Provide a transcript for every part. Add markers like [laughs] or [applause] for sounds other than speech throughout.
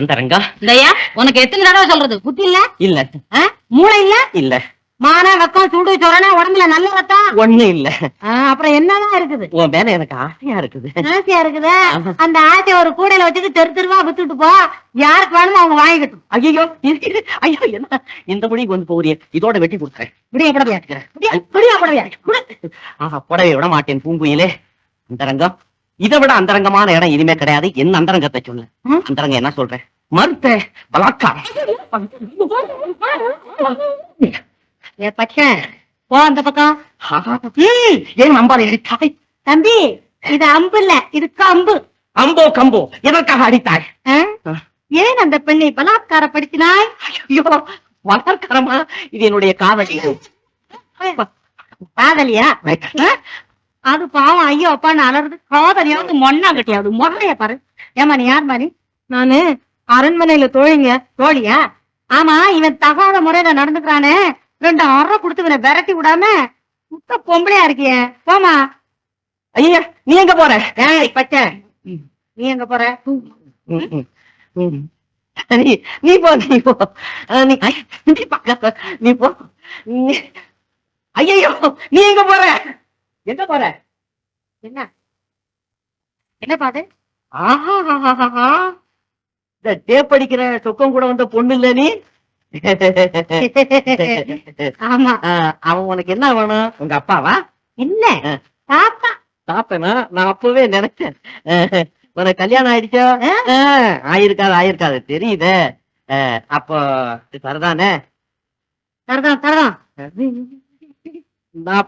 அந்தரங்கா இந்தய்யா உனக்கு எத்தனை தடவை சொல்றது? புத்தி இல்ல? இல்ல? மூளை இல்ல? இல்ல. மான வெக்கம் சூடு சொரணா உடம்புல நல்ல ரத்தம் ஒண்ணு இல்ல. அப்புறம் என்னதான் இருக்குது? உன் மேல எனக்கு ஆசையா இருக்குது. ஆசையா இருக்குது. அந்த ஆசைய ஒரு கூடையில வச்சுட்டு தெரு தெருவா வித்துட்டு போ. யாருக்கு வேணுமோ அவங்க வாங்கிக்கட்டும். ஐயோ ஐயோ என்ன? இந்த முடிக்கு வந்து போறிய. இதோட வெட்டி கொடுக்குறேன். விடிய புடவையா? விடியா புடவையா. ஆஹா புடவை விட மாட்டேன் பூங்குயிலே. அந்தரங்கம் இதை விட அந்தரங்கமான இடம் இனிமே கிடையாது. என்ன அந்தரங்கத்தை சொல்லு? ம்? அந்தரங்கம் என்ன சொல்றேன் மறுத்த பலாத்காரம். ஏ பச்சை போ அந்த பக்கம். ஏன் அம்பாலை அடித்தாய்? தம்பி இது அம்பு இல்ல இது கம்பு அம்போ கம்போ எதற்காக அடித்தாய்? ஏன் அந்த பெண்ணை பலாத்காரப்படுத்தினாய் ஐயோ வளர்க்கறமா இது என்னுடைய காதலி. காதலியா? அது பாவம். ஐயோ அப்பான்னு அலறுது. காதலியாவது மொன்னா கட்டியாவது. மொன்னைய பாரு. ஏமா நீ யார் மாதிரி நானு அரண்மனையில தோழிங்க. தோழியா? ஆமா இவன் தகாத முறையில நடந்துக்கிறானே. ரெண்டு அறை கொடுத்து இவனை விரட்டி விடாம முத்த பொம்பளையா இருக்கியே. போமா ஐயா நீ எங்க போற? பச்சை. நீ எங்க போற. நீ நீ போ. நீ போ நீ போ. ஐயையோ நீ எங்க போற? எங்க போற? என்ன? என்ன பாது? ஆஹா இந்த டேப் அடிக்கிற சொக்கம் கூட வந்த பொண்ணு இல்ல நீ? ஆமா. அவன் உனக்கு என்ன வேணும்? உங்க அப்பாவா? என்ன. தாத்தா. தாத்தனா? நான் அப்பவே நினைச்சேன். உனக்கு கல்யாணம் ஆயிடுச்சா? ஆயிருக்காது ஆயிருக்காது. தெரியுதே. அப்போ இது சரிதானே தரதான் தரதான். நான்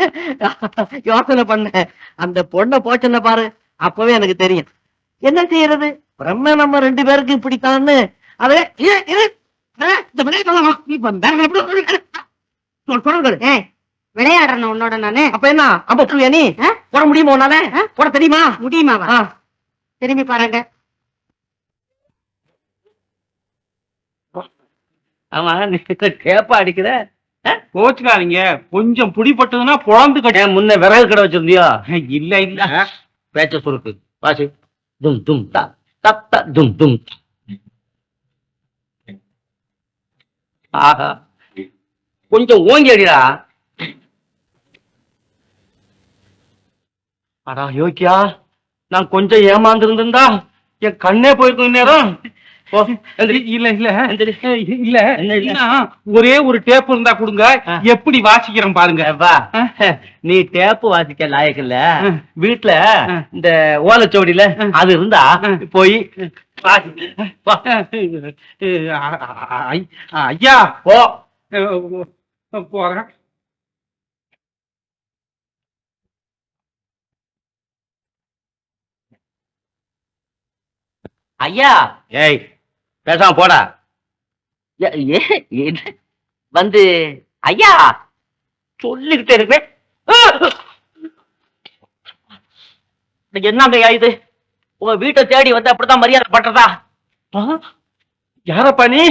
[laughs] யோசனை பண்ணேன் அந்த பொண்ணை போச்சுன்ன பாரு. அப்பவே எனக்கு தெரியும். என்ன செய்யறது? பிரம்ம நம்ம ரெண்டு பேருக்கு இப்படித்தான்னு. அது விளையாடுறேன் உன்னோட நானு. அப்ப என்ன? அப்ப புரியா நீ? போட முடியுமா உன்னால? போட தெரியுமா? முடியுமாவா. திரும்பி பாருங்க. ஆமா நீ கேப்பா அடிக்கிற. கோச்சுக்காதீங்க கொஞ்சம் புடிப்பட்டதுன்னா பொழந்து கட்ட முன்ன விறகு கடை வச்சிருந்தியா? இல்ல இல்ல. பேச்ச சுருக்கு. வாசி. தும் தும் தா தப் த தும் தும். ஆஹா. கொஞ்சம் ஓங்கி அடிடா. அடா யோக்கியா நான் கொஞ்சம் ஏமாந்துருந்தா என் கண்ணே போயிருக்கும் நேரம் இல்ல இல்ல. இல்ல. ஒரே ஒரு டேப் இருந்தா கொடுங்க. எப்படி வாசிக்கிறேன் பாருங்க. வா. நீ டேப்பு வாசிக்க லாயக்கு இல்ல. வீட்டுல. இந்த ஓலைச்சோடியில. அது இருந்தா. போய் வாசி. வா. ஐ- ஐயா. போ. போறேன். ஐயா. ஏய் பேசாம போடா. ஏ- ஏ- என்ன? வந்து ஐயா சொல்லிக்கிட்டே இருக்கேன் என்னங்க ஐயா இது? உங்க வீட்டை தேடி வந்து அப்படித்தான் மரியாதை பண்றதா? யாரப்பா நீ?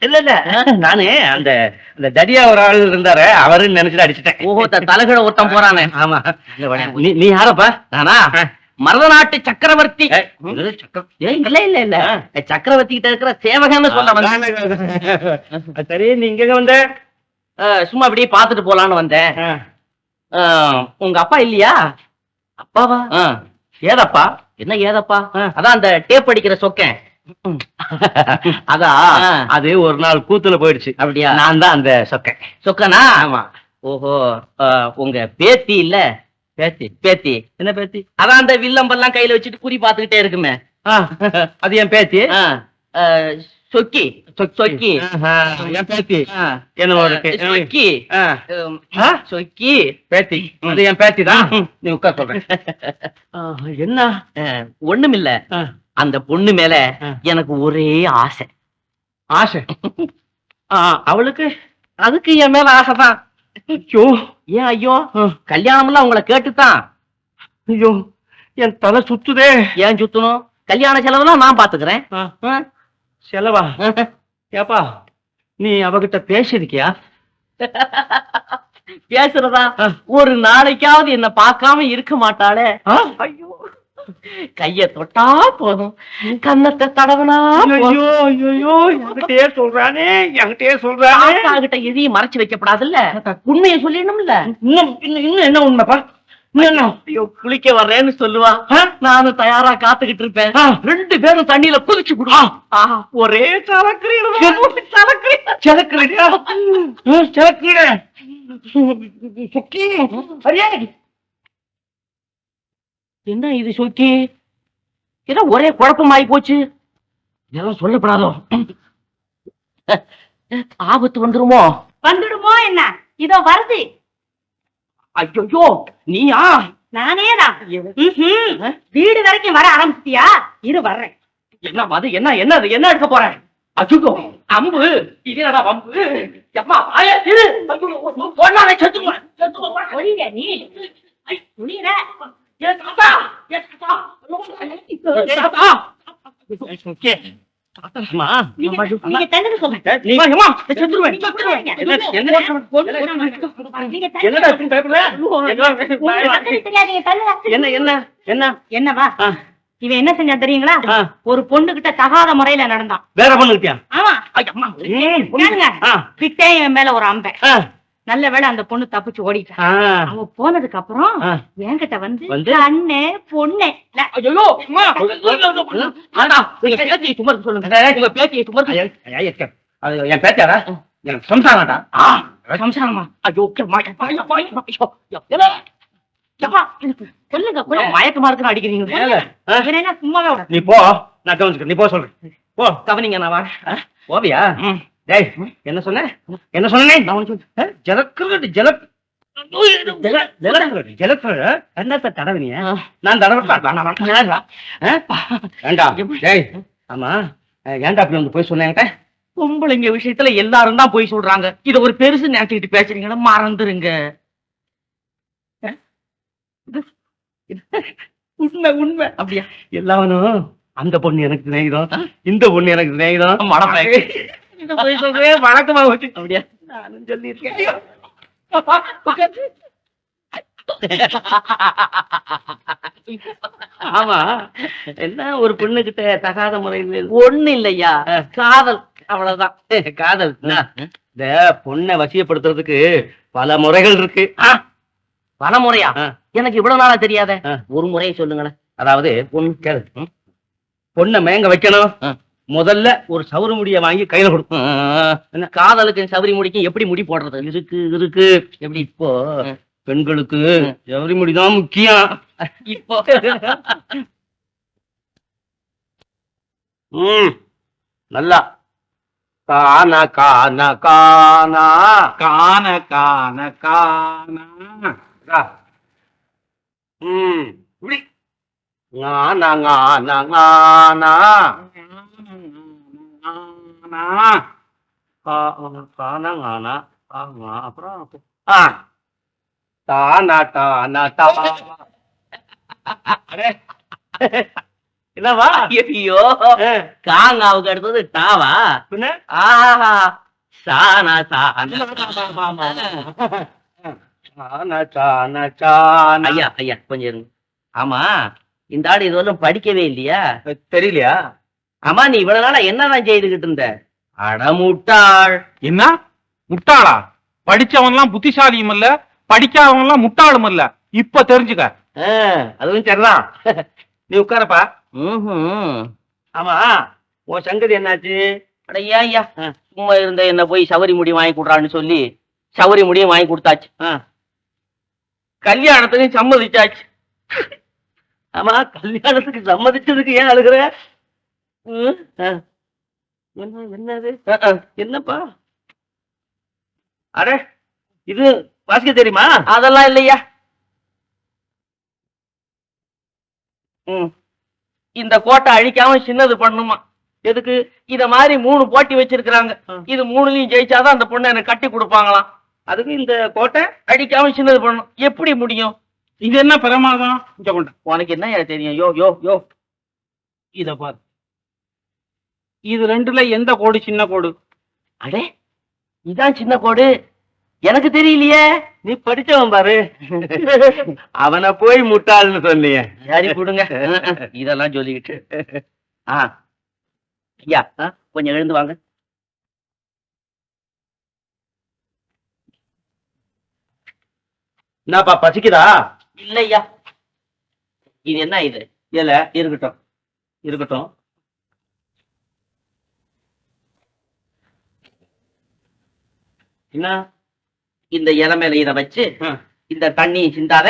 இல்ல இல்ல. நானு அந்த அந்த தடியா ஒரு ஆள் இருந்தாரு. அவருன்னு நினைச்சிட்டு அடிச்சிட்டேன். ஓஹோ தலைகீழ ஒருத்தன் போறானே. ஆமா. நீ நீ யாரப்பா? நானா? மருதநாட்டு சக்கரவர்த்தி. இது சக்கர- ஏய், இல்ல இல்ல இல்ல. சக்கரவர்த்தி கிட்ட இருக்கிற சேவகன்னு சொல்ல சரி நீ இங்க வந்த? சும்மா அப்படியே பாத்துட்டு போலான்னு வந்தேன். உங்க அப்பா இல்லையா? அப்பாவா? ஏதப்பா? என்ன ஏதப்பா? அதான் அந்த டேப் அடிக்கிற சொக்கேன். [laughs] அதான் அது ஒரு நாள் கூத்துல போயிடுச்சு. அப்படியா? நான் தான் அந்த சொக்கன். சொக்கனா? ஆமா. ஓஹோ உங்க பேத்தி இல்ல? பேத்தி பேத்தி. என்ன பேத்தி? அதான் அந்த வில்லம்பெல்லாம் கையில வச்சுட்டு குறி பாத்துக்கிட்டே இருக்குமே. அது என் பேத்தி. சொக்கி. சொக்கி. என் பேத்தி. சொக்கி? சொக்கி. பேத்தி. அது என் பேத்தி தான். நீ உட்கார் சொல்றேன். [laughs] என்ன? ஒண்ணுமில்ல. ஆ. அந்த பொண்ணு மேல. எனக்கு ஒரே ஆசை. ஆசை? [laughs] அவளுக்கு? அதுக்கு என் மேல ஆசைதான் ஐயோ. ஏன் ஐயோ. கல்யாணம்லாம் உங்களை கேட்டுத்தான். ஐயோ என் தலை சுத்துதே. ஏன் சுத்தணும்? கல்யாண செலவெல்லாம் நான் பாத்துக்கிறேன்? செலவா? ஏப்பா நீ அவகிட்ட பேசிருக்கியா பேசுறதா. ஒரு நாளைக்காவது என்ன பார்க்காம இருக்க மாட்டாளே? ஐயோ. கைய தொட்டா போதும். கன்னத்தை தடவனா ஐயோ ஐயோ என்கிட்டயே சொல்றானே என்கிட்டயே சொல்றானே. கிட்ட எதையும் மறைச்சு வைக்கப்படாதுல்ல. உண்மையை சொல்லிடணும்ல. இன்னும் இன்னும் என்ன உண்மைப்பா? ஐயோ குளிக்க வர்றேன்னு சொல்லுவா. நானும் தயாரா காத்துக்கிட்டு இருப்பேன். ரெண்டு பேரும் தண்ணியில குதிச்சு விடுவான் ஒரே சலக்கிறீங்க சலக்கிறீங்க சிலக்குறியா சிலக்குற சுக்கி அரியா என்ன இது சொக்கி? ஏதோ ஒரே குழப்பமாயி போச்சு. இதெல்லாம் சொல்லப்படாதோ? ஆபத்து வந்துருமோ? வந்துடுமோ என்ன? இதோ வருது. ஐயோ நீயா? நானே தான் வீடு வரைக்கும் வர ஆரம்பிச்சிட்டியா? இரு வர்றேன். என்ன அது என்ன என்ன அது? என்ன எடுக்க போற அச்சுக்கோ அம்பு. இது என்னடா அம்பு எம்மா ஆயா இரு. பொண்ணாலே செத்துக்குவேன் செத்துக்குவேன். நீ. ஒழிகிற சொல்லுங்க. என்ன என்ன என்னடா. இப்படி. என்ன என்ன என்ன என்னவா. இவன் என்ன செஞ்சான் தெரியுங்களா. ஒரு பொண்ணு கிட்ட தகாத முறையில நடந்தான் வேற பொண்ணுக்கிட்டியா ஆமா ஐயம்மா கேளுங்க. ஆ விட்டே இவன் மேல ஒரு அம்பை நல்ல வேளை அந்த பொண்ணு தப்பிச்சு ஓடிட்டா ஆ அவ போனதுக்கு அப்புறம். என்கிட்ட வந்து? அண்ணே பொண்ணே என் பேச்சாரா எனக்கு சம்சாரம்டா சம்சாரமா ஐயோ சொல்லுங்க கொஞ்சம் மயக்கமா இருக்குன்னு அடிக்கிறீங்க சும்மாவே நீ போ நான் கவனிச்சுக்கிறேன் நீ போ சொல்றேன் போ கவனிங்க நான் போவியா ம். டேய் என்ன சொன்ன? என்ன சொன்னே நான் சொன்னேன். ஆ? ஜலக்குறது ஜல ஜல ஜலக்குறது ஜலக்குறது என்னத்த தடவினிய. நான் தடவட்டா வேண்டாம் டேய் ஆமா. ஆ, ஏன்டா அப்படி வந்து போய் சொன்னேன்ட்ட பொம்பளைங்க விஷயத்துல எல்லாரும் தான் போய் சொல்றாங்க. இத ஒரு பெருசு நினைச்சுக்கிட்டு பேசுறீங்கன்னா மறந்துருங்க. உண்மை உண்மை. அப்படியா? எல்லாவனும் அந்த பொண்ணு எனக்கு சிநேகிதம். இந்த பொண்ணு எனக்கு சிநேகிதம். மடப்பேன். போய் சொல்றேன் வழக்கமா வச்சு அப்படியா? நானும் சொல்லியிருக்கேன். ஆமா. என்ன ஒரு பொண்ணு கிட்ட தகாத முறையில் ஒண்ணு இல்லையா? காதல். அவ்வளவுதான். காதல்? இந்த பொண்ணை வசியப்படுத்துறதுக்கு பல முறைகள் இருக்கு. பல முறையா. எனக்கு இவ்வளவு நாளா தெரியாத. ஒரு முறையை சொல்லுங்களேன். அதாவது பொண்ணு? பொண்ணை மேங்க வைக்கணும். முதல்ல ஒரு சவுறு முடிய வாங்கி கையில கொடுக்கும் காதலுக்கு சபரி முடிக்கும் எப்படி முடி போடுறது? இருக்கு இருக்கு. எப்படி இப்போ. பெண்களுக்கு சவுரி முடிதான் முக்கியம். இப்போ? ம். நல்லா. கானா கானா கானா காண காண காண. ரா. ம். இப்படி. ஞானா ஞானா ஞானா. ஞானா ஆமா அப்புறம் ஆ தானா தானா தா அடே. என்னவா ஐயோ காங்காவுக்கு அடுத்தது டாவா பின்ன? ஆஹா. சானா சானா. சானா சானா ஐயா ஐயா கொஞ்சம் ஆமா இந்த ஆடு இதுவரையும் படிக்கவே இல்லையா? தெரியலையா? ஆமா நீ இவ்வளவு நாளா என்னதான் செய்துகிட்டு இருந்த? அடமுட்டாள் என்ன? முட்டாளா? படிச்சவன் எல்லாம் புத்திசாலியும் இல்ல படிக்காதவன் எல்லாம் முட்டாளும் இல்ல இப்ப தெரிஞ்சுக்க. அதுவும் சரிதான். நீ உட்காரப்பா. ஆமா உன் சங்கதி என்னாச்சு? அட ஐயா? சும்மா இருந்த என்ன போய் சவரி முடி வாங்கி கொடுறான்னு சொல்லி சவரி முடியும் வாங்கி கொடுத்தாச்சு. கல்யாணத்துக்கு சம்மதிச்சாச்சு. ஆமா கல்யாணத்துக்கு சம்மதிச்சதுக்கு ஏன் அழுகுற. என்ன என்னது என்னப்பா? அட இது வாசிக்க தெரியுமா? அதெல்லாம் இல்லையா. இந்த கோட்டை அழிக்காம சின்னது பண்ணுமா எதுக்கு? இத மாதிரி மூணு போட்டி வச்சிருக்கிறாங்க. இது மூணுலயும் ஜெயிச்சாதான் அந்த பொண்ணை எனக்கு கட்டி கொடுப்பாங்களாம். அதுக்கு இந்த கோட்டை அடிக்காம சின்னது பண்ணணும். எப்படி முடியும்? இது என்ன பிரமாதம்? உனக்கு என்ன தெரியும்? யோ யோ யோ. இத பாரு. இது ரெண்டுல எந்த கோடு சின்ன கோடு? அடே இதான் சின்ன கோடு. எனக்கு தெரியலையே. நீ படிச்சவன் பாரு. அவனை போய் முட்டாள்னு சொன்னீங்க சரி கொடுங்க. இதெல்லாம் சொல்லிக்கிட்டு. ஆ ஐயா கொஞ்சம் எழுந்து வாங்க. என்னப்பா பசிக்குதா? இல்லையா. இது என்ன இது? இல்ல இருக்கட்டும். இருக்கட்டும். என்ன? இந்த இலை மேல இதை வச்சு. இந்த தண்ணி சிந்தாத.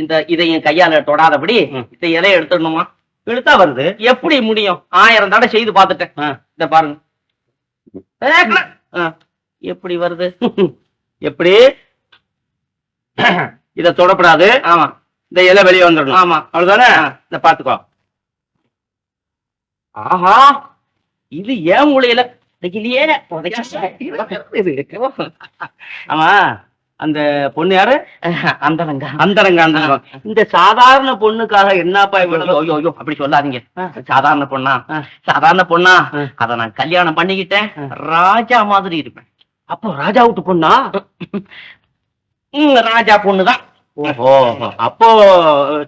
இந்த இதையும் கையால தொடாதபடி. இந்த இலையை எடுத்துடணுமா? இழுத்தா வருது. எப்படி முடியும்? ஆயிரம் தடவை செய்து பார்த்துட்டேன். இத பாருங்க. எப்படி வருது? எப்படி? இத தொடப்படாது. ஆமா. இந்த இலை வெளியே வந்துடணும். ஆமா. அவ்வளவுதானே? இந்த பாத்துக்கோ ஆஹா! இது ஏன் மூலையில இல்லையே ஆமா அந்த பொண்ணு யாரு? அந்தனங்க அந்தரங்க அந்தரங்க இந்த சாதாரண பொண்ணுக்காக என்னப்பா இவ்வளவு ஐயோ, ஐயோ, அப்படி சொல்லாதீங்க. சாதாரண பொண்ணா. சாதாரண பொண்ணா. அத நான் கல்யாணம் பண்ணிக்கிட்டேன். ராஜா மாதிரி இருப்பேன். அப்போ ராஜா விட்டு பொண்ணா ராஜா பொண்ணுதான். ஓஹோ அப்போ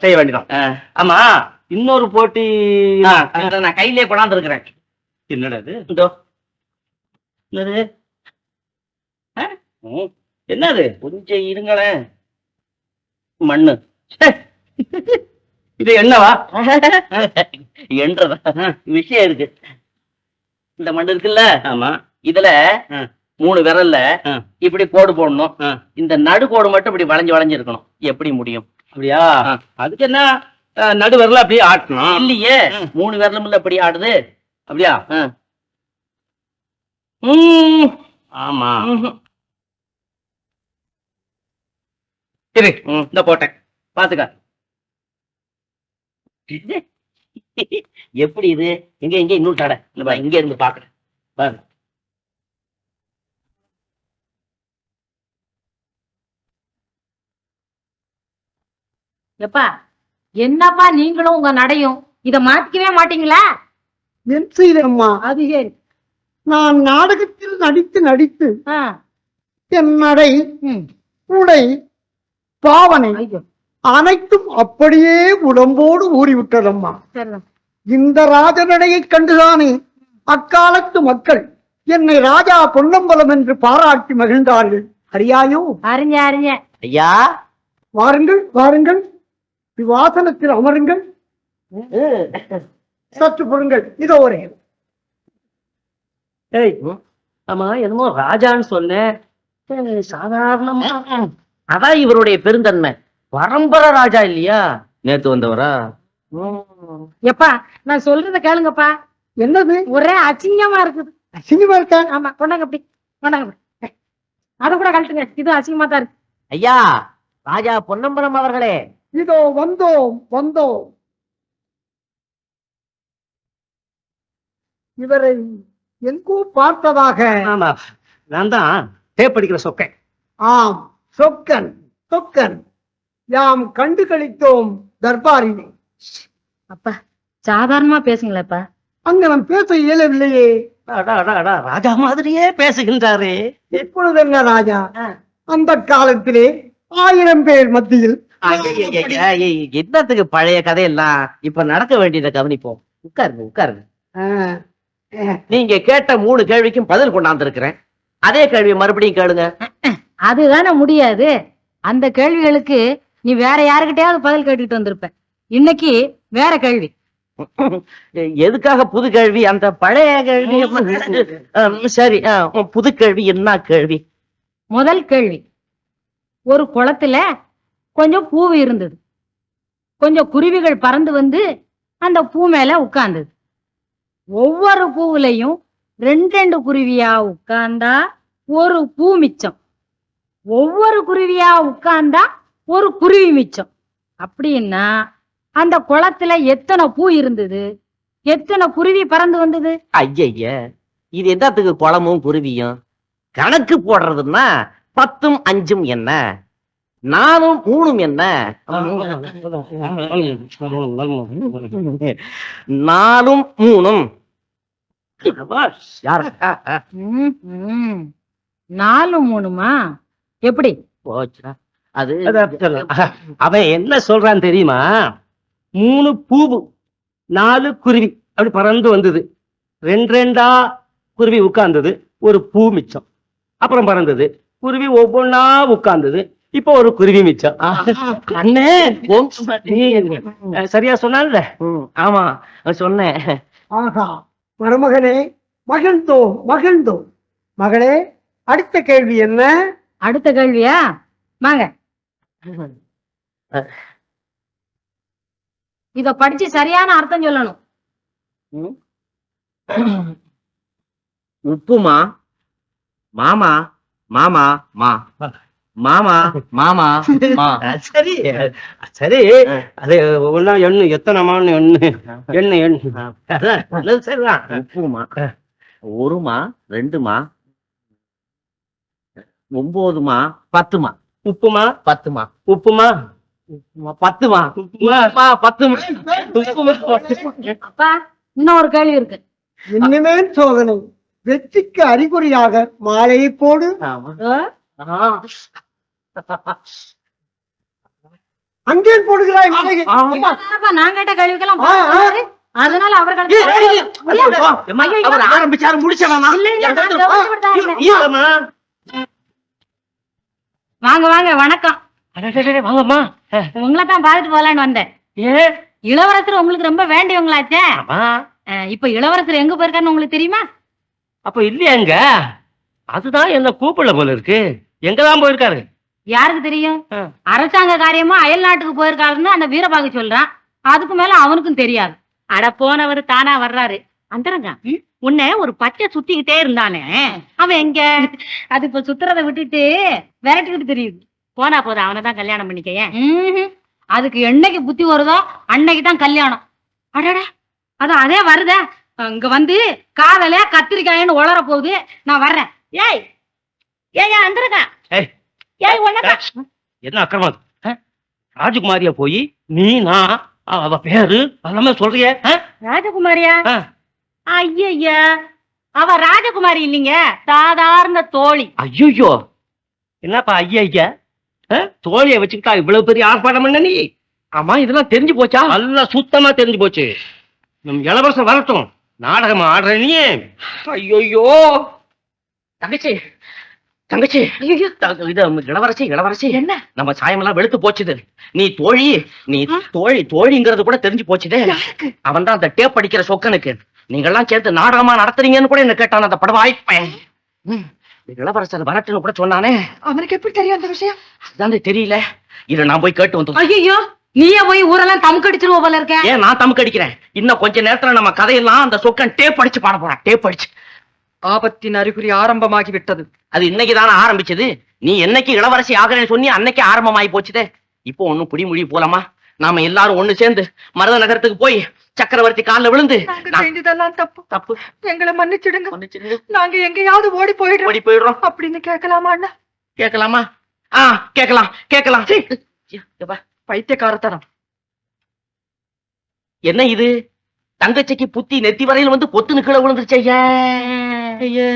செய்ய வேண்டியதான். ஆமா இன்னொரு போட்டி நான் கையிலே கொண்டாந்து இருக்கிறேன் என்னடா இதோ. என்னது என்னது? கொஞ்சம் இருங்களேன். மண்ணு. இது என்னவா? என்றதா? விஷயம் இருக்கு. இந்த மண் இருக்குல்ல? ஆமா. இதுல. மூணு விரல்ல. இப்படி கோடு போடணும். இந்த நடுக்கோடு மட்டும் இப்படி வளைஞ்சு வளைஞ்சு இருக்கணும். எப்படி முடியும்? அப்படியா. அதுக்கு என்ன? ஆ, நடுவரல அப்படியே ஆட்டணும். இல்லையே. மூணு விரலும் இல்ல இப்படி ஆடுது. அப்படியா? ஆமா. இரு. இந்த போட்டேன். பாத்துக்க. எப்படி இது? எங்க எங்க இன்னும் தடை. பாரு, இங்க இருந்து பாக்குறேன். பாரு எப்பா என்னப்பா நீங்களும் உங்க நடையும்? இத மாத்திக்கவே மாட்டீங்களா? செய்தம்மா அது சரி நான் நாடகத்தில் நடித்து நடித்து என் நடை. உடை பாவனை அனைத்தும் அப்படியே உடம்போடு ஊறிவிட்டதம்மா. இந்த ராஜநடையைக் கண்டுதானே அக்காலத்து மக்கள் என்னை ராஜா பொன்னம்பலம் என்று பாராட்டி மகிழ்ந்தார்கள். அறியாயோ? அறிஞ்ச அறிஞ்ச. ஐயா? வாருங்கள் வாருங்கள். விவாசனத்தில் அமருங்கள். சற்று பொருங்கள் இதோ ஒரு. ஏய் ஆமா என்னமோ ராஜான்னு சொன்னேன் சாதாரணமா. அதான் இவருடைய பெருந்தன்மை. பரம்பரை ராஜா இல்லையா? நேத்து வந்தவரா. எப்பா நான் சொல்றத கேளுங்கப்பா. என்னது? ஒரே அசிங்கமா இருக்குது. சினிமா இருக்கா? ஆமா கொண்டாங்க அப்படி கொண்டாங்க அப்படி. அத கூட கழட்டுங்க. இது அசிங்கமா தான் இருக்கு. ஐயா ராஜா பொன்னம்பலம் அவர்களே. இதோ வந்தோம் வந்தோம். இவரை எங்கோ பார்த்ததாக. ஆமா நான் தான் டேப் அடிக்கிற சொக்கேன். ஆம் சொக்கன் சொக்கன். யாம் கண்டு கழித்தோம் தர்பாரினை. அப்பா சாதாரணமா பேசுங்களேப்பா அங்கனம் பேச இயலவில்லையே. அடா அடா அடா ராஜா மாதிரியே பேசுகின்றாரே. இப்பொழுது என்ன ராஜா? அந்த காலத்திலே ஆயிரம் பேர் மத்தியில். என்னத்துக்கு பழைய கதையெல்லாம் இப்ப நடக்க வேண்டியதை கவனிப்போம். உட்காருங்க உட்காருங்க. ஆ, [laughs] நீங்க கேட்ட மூணு கேள்விக்கும் பதில் கொண்டாந்து இருக்கிறேன் அதே கேள்வி மறுபடியும் கேளுங்க. [laughs] அதுதானே முடியாது. அந்த கேள்விகளுக்கு நீ வேற யாருக்கிட்டயாவது பதில் கேட்டுட்டு வந்திருப்ப. இன்னைக்கு வேற கேள்வி. [laughs] எதுக்காக புது கேள்வி? அந்த பழைய கேள்வி. சரி புது கேள்வி என்ன கேள்வி? முதல் கேள்வி. ஒரு குளத்துல கொஞ்சம் பூ இருந்தது. கொஞ்சம் குருவிகள் பறந்து வந்து அந்த பூ மேல உட்கார்ந்தது. ஒவ்வொரு பூவுலையும் ரெண்டு ரெண்டு குருவியா உட்கார்ந்தா ஒரு பூ மிச்சம். ஒவ்வொரு குருவியா உட்கார்ந்தா ஒரு குருவி மிச்சம். அப்படின்னா அந்த குளத்துல எத்தனை பூ இருந்தது? எத்தனை குருவி பறந்து வந்தது? ஐயய்ய இது என்னத்துக்கு குளமும் குருவியும்? கணக்கு போடுறதுன்னா பத்தும் அஞ்சும் என்ன? நானும் மூணும் என்ன? நாலும் மூணும். யார். நாலு மூணுமா? எப்படி? போச்சுடா அது. அவன் என்ன சொல்றான் தெரியுமா? மூணு பூவு நாலு குருவி. அப்படி பறந்து வந்தது. ரெண்டு ரெண்டா குருவி உட்கார்ந்தது. ஒரு பூ மிச்சம். அப்புறம் பறந்தது. குருவி ஒவ்வொன்னா உட்கார்ந்தது. இப்போ ஒரு குருவி மிச்சம். அண்ணே சரியா சொன்னான்ல ஆமா சொன்னேன். மருமகனே மகிழ்ந்தோ மகிழ்ந்தோ. மகளே அடுத்த கேள்வி என்ன? அடுத்த கேள்வியா? வாங்க. இத படிச்சு சரியான அர்த்தம் சொல்லணும். உப்புமா? மாமா? மாமா? மா. மாமா மாமா சரி [laughs] சரி. அது ஒன்னா எண்ணு எத்தனை மான்னு எண்ணு எண்ணு எண்ணு. சரிதான். உப்புமா ஒருமா? ரெண்டுமா? ஒன்பதுமா பத்துமா? உப்புமா? பத்துமா? உப்புமா? பத்துமா? உப்புமா பத்துமா? உப்புமா. அப்பா இன்னொரு கேள்வி இருக்கு. இனிமேல் சோதனை. வெற்றிக்கு அறிகுறியாக மாலையை போடு. அங்கே போடுகிறாய் நான் கேட்ட. பதில் அதனால அவர்கள் அவர் ஆரம்பிச்சாரு முடிச்சவனா. வாங்க வாங்க வணக்கம். வாங்கம்மா. உங்களை தான் பார்த்துட்டு போலான்னு வந்தேன். ஏ? இளவரசர் உங்களுக்கு ரொம்ப வேண்டியவங்களாச்சே. இப்ப இளவரசர் எங்க போயிருக்காருன்னு உங்களுக்கு தெரியுமா? அப்ப இல்லையாங்க அதுதான் என்ன கூப்பிடல போல இருக்கு. எங்கதான் போயிருக்காரு? யாருக்கு தெரியும். அரசாங்க காரியமா அயல் நாட்டுக்கு போயிருக்காருன்னு அந்த வீரபாகு சொல்றான். அதுக்கு மேல அவனுக்கும் தெரியாது. அட போனவர் தானா வர்றாரு. அந்தரங்க உன்னை ஒரு பச்சை சுத்திக்கிட்டே இருந்தானே. அவன் எங்க? அது இப்ப சுத்துறத விட்டுட்டு விரட்டிக்கிட்டு தெரியுது. போனா போதும் அவனை தான் கல்யாணம் பண்ணிக்க அதுக்கு என்னைக்கு புத்தி வருதோ அன்னைக்கு தான் கல்யாணம். அடடா அது அதே வருதே. அங்க வந்து காதல கத்திரிக்காயன்னு உளர போகுது. நான் வர்றேன். ஏய் ஏய் அந்தரங்க. என்ன அக்கிரமம்? ராஜகுமாரியா போய் நீ நான் அவ பேரு எல்லாமே சொல்றியே? ராஜகுமாரியா. ஐயா அவ ராஜகுமாரி இல்லைங்க சாதாரண தோழி. ஐயோ என்னப்பா ஐயா ஐயா ஆ? தோழியை வச்சுக்கிட்டா இவ்வளவு பெரிய ஆர்ப்பாட்டம் பண்ண நீ? ஆமா இதெல்லாம் தெரிஞ்சு போச்சா? நல்லா சுத்தமா தெரிஞ்சு போச்சு. நம் இளவரசன் வரட்டும். நாடகம் ஆடுற நீ ஐயோ தங்கச்சி தங்கச்சி. இது இளவரசி இளவரசி. என்ன? நம்ம சாயமெல்லாம் வெளுத்து போச்சுது. நீ தோழி நீ தோழி தோழிங்கிறது கூட தெரிஞ்சு போச்சுதே. அவன் தான் அந்த டேப் அடிக்கிற சொக்கனுக்கு. நீங்கெல்லாம் சேர்த்து நாடகமா நடத்துறீங்கன்னு கூட என்ன கேட்டான் அந்த படம் வாய்ப்பேன் இளவரசர் வரட்டுன்னு கூட சொன்னானே. அவனுக்கு எப்படி தெரியும் அந்த விஷயம்? அதான் தெரியல. இரு நான் போய் கேட்டு வந்து ஐயோ நீயே போய் ஊரெல்லாம் தமுக்கு அடிச்சிருவ போல இருக்க. ஏன் நான் தமுக்கு அடிக்கிறேன். இன்னும் கொஞ்ச நேரத்துல நம்ம கதையெல்லாம் அந்த சொக்கன் டேப் அடிச்சு பாட போறான். டேப் அடிச்சு. ஆபத்தின் அறிகுறி ஆரம்பமாகி விட்டது அது இன்னைக்கு தானே ஆரம்பிச்சது? நீ என்னைக்கு இளவரசி ஆகிறேன்னு சொன்னி அன்னைக்கு ஆரம்பமாயி போச்சுதே. இப்போ ஒண்ணும் புடி முடி போலாமா? நாம எல்லாரும் ஒண்ணு சேர்ந்து மருத நகரத்துக்கு போய் சக்கரவர்த்தி கால்ல விழுந்து செஞ்சதெல்லாம் தப்பு. தப்பு. எங்களை மன்னிச்சிடுங்க. மன்னிச்சிடுங்க. நாங்க எங்கேயாவது ஓடி போயிடுறோம். ஓடி போயிடுறோம். அப்படின்னு கேட்கலாமா அண்ணா? கேட்கலாமா? ஆ கேட்கலாம் கேட்கலாம். பைத்தியக்காரத்தனம். என்ன இது? தங்கச்சிக்கு புத்தி நெத்தி வரையில் வந்து பொத்துன்னு கீழே விழுந்துருச்சு. ஐயா.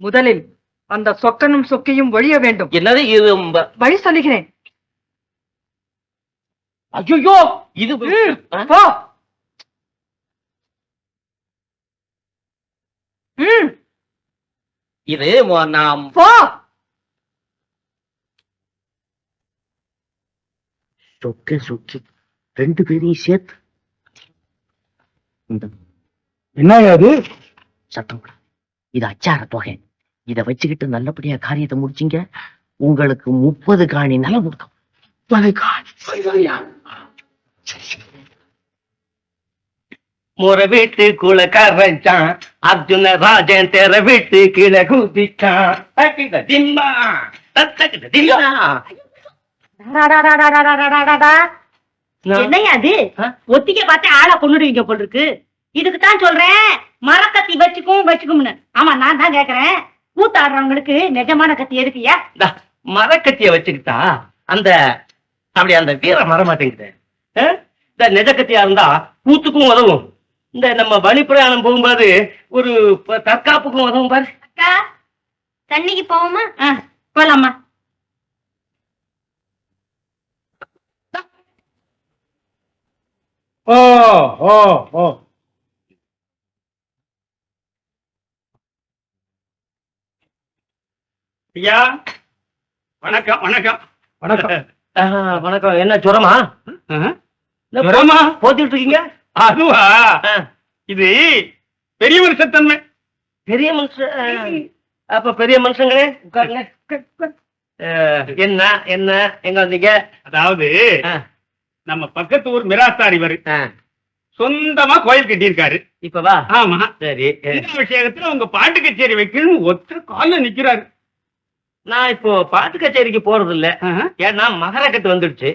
முதலில் அந்த சொக்கனும் சொக்கையும் ஒழிய வேண்டும். என்னது? இது வழி சொல்லுகிறேன். ஐயோ இது இது நாம் போ. சொக்கு சொக்கி ரெண்டு பேரையும் சேர்த்து என்ன அது சத்தம். இது அச்சார தொகை. இத வச்சுக்கிட்டு நல்லபடியா காரியத்தை முடிச்சீங்க. உங்களுக்கு முப்பது காணி நிலம் கொடுக்கும் முறை வீட்டு குலக்காரச்சான் அர்ஜுன ராஜன் தெர வீட்டு கீழே குதிச்சான். திம்பா திம்பா என்னையா அது? ஒத்திக்க பார்த்து ஆளை கொண்டுடுவீங்க போல் இருக்கு இதுக்கு தான் சொல்றேன். மரக்கத்தி வச்சுக்கும் வச்சுக்கும்னு. ஆமா நான் தான் கேக்குறேன். கூத்தாடுறவங்களுக்கு நிஜமான கத்தி எதுக்குயா மரக்கத்திய வச்சுக்கிட்டா அந்த அப்படி அந்த வர மாட்டேங்குது ஆ? இந்த நெஜக்கத்தியா இருந்தா கூத்துக்கும் உதவும். இந்த நம்ம வழி பிரயாணம் போகும்போது ஒரு தற்காப்புக்கும் உதவும் பாரு. அக்கா தண்ணிக்கு போவோமா? போலாமா ஓ ஓ ஓ ஐயா வணக்கம் வணக்கம். வணக்கம். [laughs] வணக்கம். என்ன ஜுரமா? ஜுரமா? போத்திட்டு இருக்கீங்க? அதுவா. இது பெரிய மனுஷத்தன்மை. பெரிய மனுஷன் அப்ப பெரிய மனுஷங்களே உட்காருங்க. என்ன என்ன எங்க வந்தீங்க? அதாவது. நம்ம பக்கத்து ஊர் மிராஸ்தார் இவரு. சொந்தமா கோயில் கட்டியிருக்காரு. இப்ப வா. ஆமா. சரி. இந்த விஷயத்துல உங்க பாட்டு கச்சேரி வைக்கணும்னு ஒத்த கால்ல நிக்கிறாரு. நான் இப்போ பாட்டு கச்சேரிக்கு போறது இல்ல. ஏன்னா மகரக்கட்டு வந்துடுச்சு.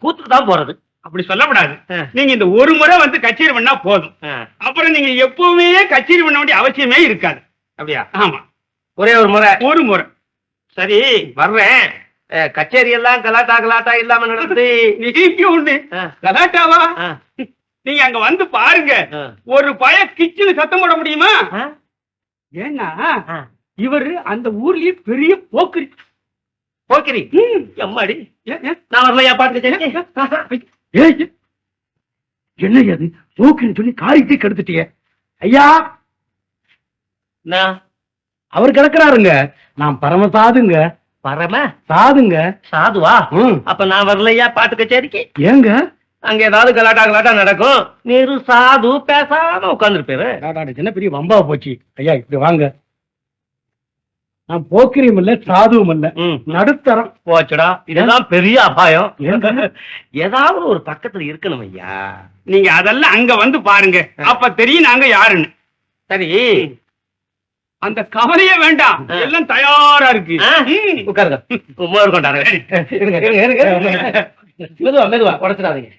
கூத்துக்கு தான் போறது. அப்படி சொல்லக்கூடாது. ஆ. நீங்க இந்த ஒரு முறை வந்து கச்சேரி பண்ணா போதும். அப்புறம் நீங்க எப்பவுமே கச்சேரி பண்ண வேண்டிய அவசியமே இருக்காது. அப்படியா? ஆமா. ஒரே ஒரு முறை. ஒரு முறை. சரி வர்றேன். கச்சேரி எல்லாம் கலாட்டா கலாட்டா இல்லாம நடந்து. நீங்க ஒண்ணு கலாட்டாவா? நீங்க அங்க வந்து பாருங்க. ஒரு பய கிச்சுன்னு சத்தம் போட முடியுமா? ஏன்னா. இவரு அந்த ஊர்லயே பெரிய போக்குரி. போக்கிரி? எம்மாடி? நான் வரலையா ஏய், என்ன அது போக்குன்னு சொல்லி காரியத்தை கெடுத்துட்டிய. ஐயா! நான் அவர் கிடக்குறாருங்க. நான் பரம பரம சாதுங்க. சாதுவா? அப்ப நான் வரலையா பாட்டு கச்சேரிக்கு? ஏங்க? அங்க ஏதாவது கலாட்டா கலாட்டா நடக்கும். நீரு சாது பேசாம உட்கார்ந்துருப்பேரு. அடாடா, என்ன பெரிய வம்பா போச்சு. ஐயா இப்படி வாங்க. நான் போக்கிரியும் இல்ல சாதுவும் இல்ல. நடுத்தரம். போச்சுடா. இதுதான் பெரிய அபாயம்? ஏதாவது ஒரு பக்கத்துல இருக்கணும் ஐயா. நீங்க அதெல்லாம் அங்க வந்து பாருங்க. அப்ப தெரியும் நாங்க யாருன்னு. சரி. அந்த கவலையே வேண்டாம். எல்லாம் தயாரா இருக்கு. உட்காருங்க. கொண்டாரு. மெதுவா மெதுவா உடச்சிடாதீங்க.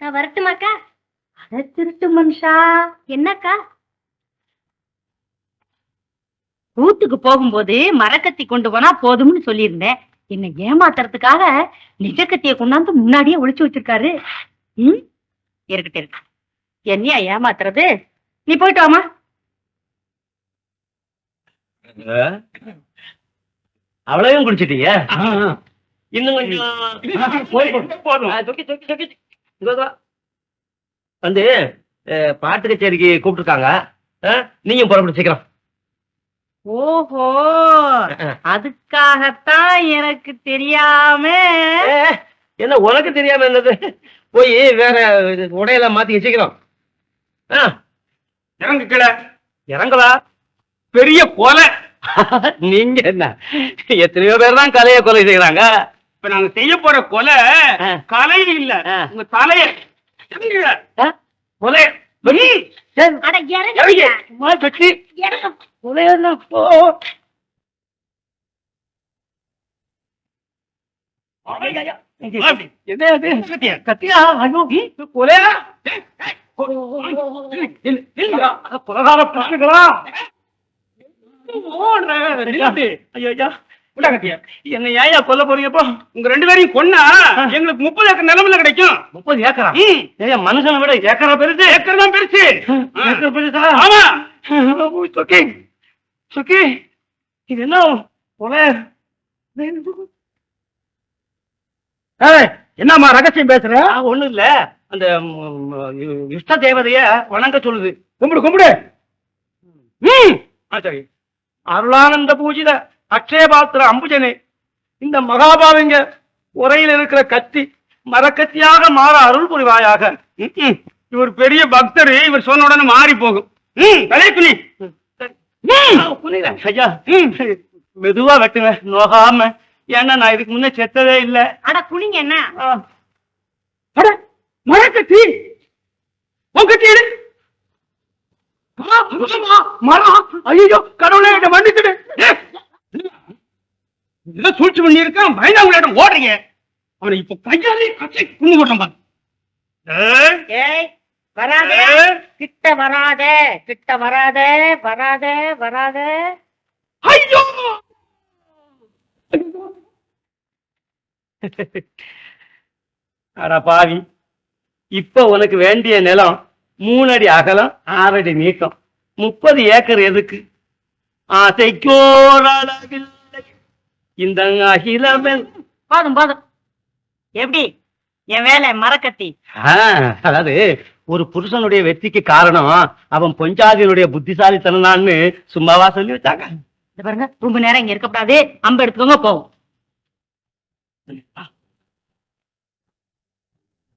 நான் வரட்டுமாக்கா அட திருட்டு மனுஷா. என்னக்கா? ஊத்துக்கு போகும்போது மரக்கத்தி கொண்டு போனா போதும்னு சொல்லியிருந்தேன். என்ன ஏமாத்துறதுக்காக நிஜக்கத்திய கொண்டாந்து முன்னாடியே ஒளிச்சு வச்சிருக்காரு. ம்? இருக்கட்டும் இருக்கு. என்னையா ஏமாத்துறது? நீ போயிட்டு வாமா அவ்வளவையும் குடிச்சிட்டீங்க. இன்னும் கொஞ்சம் போதும். வந்து பாட்டு கச்சேரிக்கு கூப்பிட்டுருக்காங்க. நீங்க புறப்பட்டு சீக்கிரம். ஓஹோ அதுக்காகத்தான் எனக்கு தெரியாம. என்ன உனக்கு தெரியாம என்னது? போய் வேற இது உடையெல்லாம் மாத்தி சீக்கிரம். ஆ, இறங்கு கீழே இறங்கலா பெரிய கொலை. [laughs] நீங்க என்ன? எத்தனையோ பேர் தான் கலையை கொலை செய்யறாங்க இப்ப நாங்க செய்ய போற கொலை. கலை இல்ல. உங்க தலைய? கொலை. என்ன? கத்தியா? ஐயோ, கொலையா? கொலைகார பசங்களா? என்னை கொல்ல போறீங்க இப்போ? உங்க ரெண்டு பேரையும் கொன்னா எங்களுக்கு முப்பது ஏக்கர் நிலமில்ல கிடைக்கும். முப்பது ஏக்கரா. ஏயா மனுஷனை விட ஏக்கரா பெருசு. ஏக்கர் தான் பெருசு. ஏக்கர் பெருசா? ஆமா. சுக்கி. சுக்கி. இது என்ன ஏய், என்னம்மா ரகசியம் பேசுற? நான் ஒண்ணும் இல்ல. அந்த இஷ்ட தேவதைய வணங்க சொல்லுது. கும்பிடு கும்பிடு. ம். சரி. அருளானந்த பூஜித அக்ஷயபாத்திர அம்புஜனே இந்த மகாபாவிங்க உரையில் இருக்கிற கத்தி மரக்கத்தியாக மாற அருள் புரிவாயாக. இவர் பெரிய பக்தர் இவர் சொன்ன உடனே மாறி போகும். புரியுதா? ஐயா. மெதுவா வெட்டுங்க. நோகாம. ஏன்னா நான் இதுக்கு முன்ன செத்ததே இல்ல. அட குனிங்க என்ன? மரக்கத்தி கத்தி எடு. மரமா, ஐயோ கடவுளே என்ன மன்னிச்சிடு. ஏய், ஏதோ சூழ்ச்சி பண்ணி இருக்கான் பயந்தாங்களிடம் ஓடுறீங்க. அவனை இப்ப கையாலே கத்தி குண்டு போட்டான் பாரு. வராத. கிட்ட வராத கிட்ட வராத வராத வராத. ஐயோ! [laughs] அட பாவி. இப்ப உனக்கு வேண்டிய நிலம் மூணு அடி அகலம் ஆறு அடி நீட்டம் முப்பது ஏக்கர் எதுக்கு? ஆசைக்கோரளவில்லை இந்த அகிலமெல். போதும் போதும். எப்படி? என் வேலை மரக்கத்தி. ஆ, அதாவது ஒரு புருஷனுடைய வெற்றிக்கு காரணம் அவன் பொஞ்சாதியினுடைய புத்திசாலித்தனம்னு சும்மாவா சொல்லி வச்சாங்க. பாருங்க ரொம்ப நேரம் இங்க இருக்கக்கூடாது. அம்பு எடுத்துக்கோங்க போவோம்.